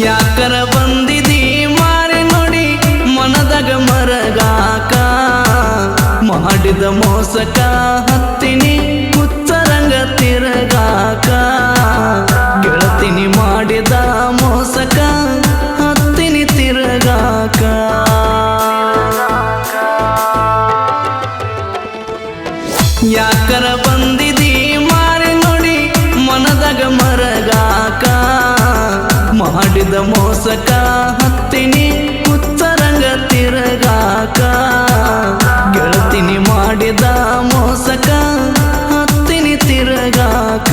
ಯಾಕರ ಬಂದಿದಿ ಮಾರಿ ನೋಡಿ ಮನದಾಗ ಮರಗಾಕ ಮಾಡಿದ ಮೋಸಕ ಹತ್ತಿನಿ. ಮಾಡಿದ ಮೋಸಕ ಹತ್ತಿನಿ ಉತ್ತರಂಗ ತಿರಗಾಕ. ಗೆಳತಿನಿ ಮಾಡಿದ ಮೋಸಕ ಹತ್ತಿನಿ ತಿರಗಾಕ.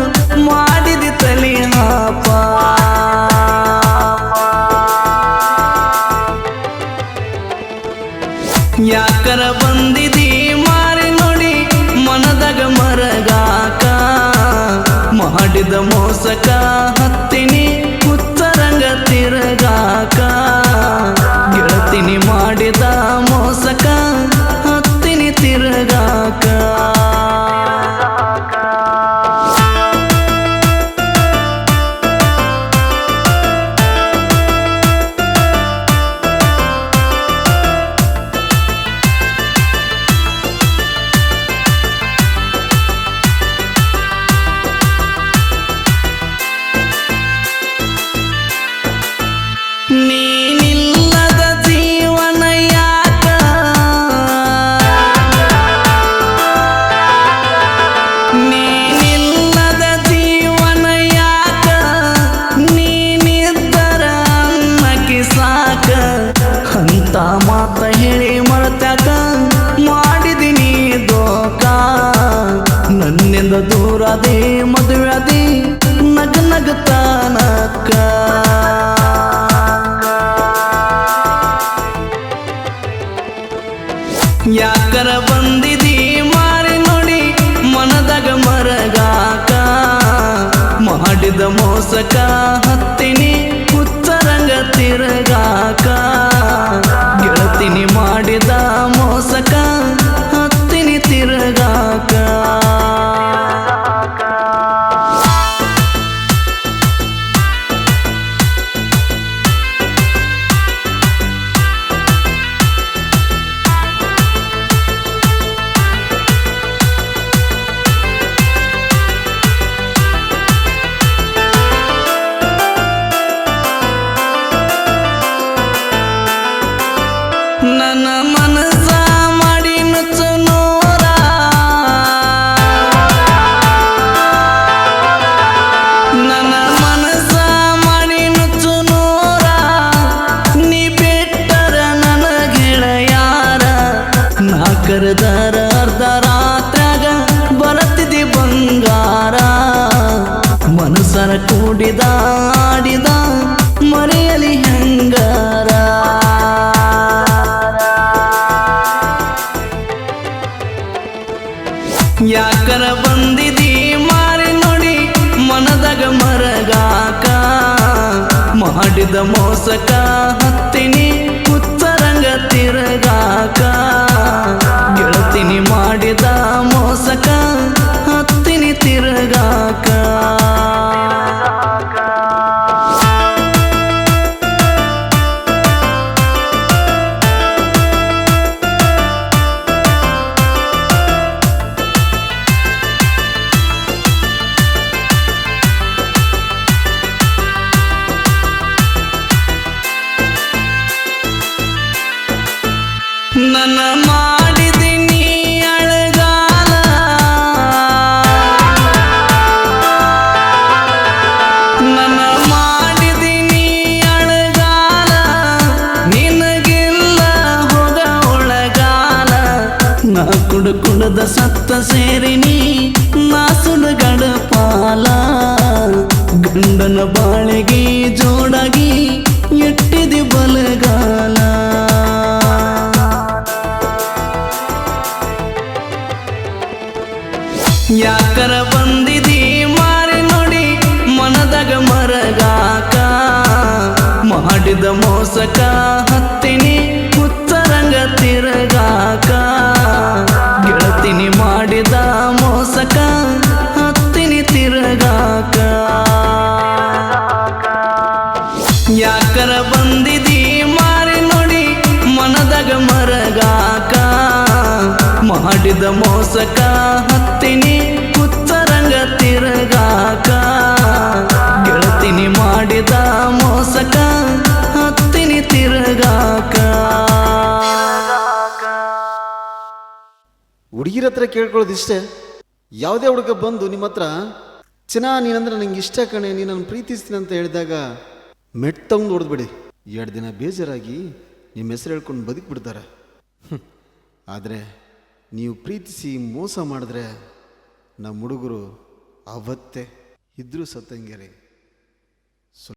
सका ಹುಡಿದಾಡಿದ ಮರೆಯಲಿ ಹೆಂಗಾರ? ಯಾಕರ ಬಂದಿದಿ ಮಾರಿ ನೋಡಿ ಮನದಾಗ ಮರಗಾಕ? ಮಾಡಿದ ಮೋಸಕ ಹತ್ತಿನಿ ಉತ್ತರಂಗ ತಿರಗಾಕ? ಗೆಳತಿನಿ ಮಾಡಿದ ಮೋಸಕ ಹತ್ತಿನಿ ತಿರಗಾಕ? ನನ ಮಾಡಿದಿನಿ ಅಳಗಾಲ. ನನ ಮಾಡಿದಿನಿ ಅಳಗಾಲ. ನಿನಗಿಲ್ಲ ಹೋದ ಒಳಗಾಲ. ನಾ ಕುಡು ಕುಡದ ಸತ್ತ ಸೇರಿನಿ ನಾ ಸುಡುಗಡ ಪಾಲ. ಗಂಡನ ಬಾಳಿಗೆ ಜೋಡಾಗಿ ಎಟ್ಟಿದೆ ಬಲಗಾಲ. ಯಾಕರ ಬಂದಿದಿ ಮಾಡಿದ ಮೋಸಕ ಹತ್ತಿನಿ ಉತ್ತರಂಗ ತಿರುಗಾಕ. ಗೆಳತಿನಿ ಮಾಡಿದ ಮೋಸಕ ಹತ್ತಿನಿ ತಿರುಗಾಕ. ಹುಡುಗಿರ ಹತ್ರ ಕೇಳ್ಕೊಳ್ಳೋದು ಇಷ್ಟೇ ಯಾವುದೇ ಹುಡುಗ ಬಂದು ನಿಮ್ಮ ಹತ್ರ, ಚಿನ್ನ, ನೀನಂದ್ರೆ ನಂಗೆ ಇಷ್ಟ ಕಣೆ ನೀನನ್ನು ನನ್ನ ಪ್ರೀತಿಸ್ತೀನಿ ಅಂತ ಹೇಳಿದಾಗ ಮೆಟ್ ತಗೊಂಡು ಹೊಡೆದ್ಬಿಡಿ ಎರಡು ದಿನ ಬೇಜಾರಾಗಿ ನಿಮ್ಮ ಹೆಸರು ಹೇಳ್ಕೊಂಡು ಬದುಕ್ಬಿಡ್ತಾರೆ. ಆದರೆ ನೀವು ಪ್ರೀತಿಸಿ ಮೋಸ ಮಾಡಿದ್ರೆ ನಮ್ಮ ಹುಡುಗರು ಅವತ್ತೇ ಇದ್ರೂ ಸತ್ತಂಗೆ ರೀ